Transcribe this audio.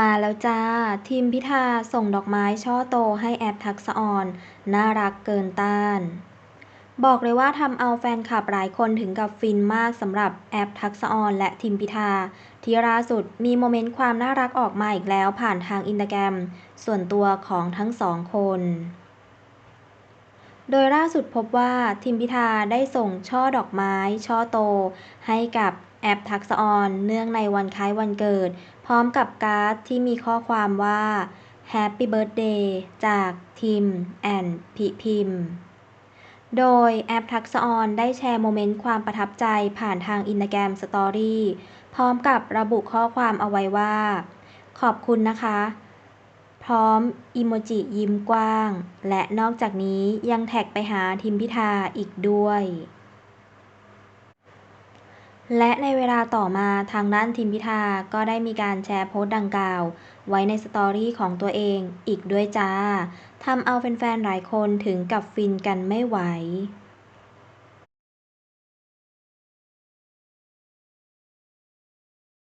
มาแล้วจ้า ทีมพิธาส่งดอกไม้ช่อโตให้แอดทักษออน น่ารักเกินต้าน บอกเลยว่าทำเอาแฟนคลับหลายคนถึงกับฟินมากสำหรับแอปทักษออนและทีมพิธา ที่ล่าสุดมีโมเมนต์ความน่ารักออกมาอีกแล้วผ่านทางอินสตาแกรมส่วนตัวของทั้งสองคน โดยล่าสุดพบว่าทิมพิธาได้ส่งช่อดอกไม้ ช่อโต ให้กับแอปทักษออน เนื่องในวันคล้ายวันเกิด พร้อมกับการ์ดที่มีข้อความว่า Happy Birthday จากทิมแอนพิพิมโดยแอปทักษออนได้แชร์โมเมนต์ความประทับใจผ่านทางอินสตาแกรมสตอรี่พร้อมกับระบุข้อความเอาไว้ว่า ขอบคุณนะคะ พร้อมอิโมจิยิ้มกว้าง และนอกจากนี้ยังแท็กไปหาทิมพิธาอีกด้วย และในเวลาต่อมาทางด้านทิมพิธาก็ได้มีการแชร์โพสต์ดังกล่าว ไว้ในสตอรี่ของตัวเองอีกด้วยจ้าทำเอาแฟนๆหลายคนถึงกับฟินกันไม่ไหว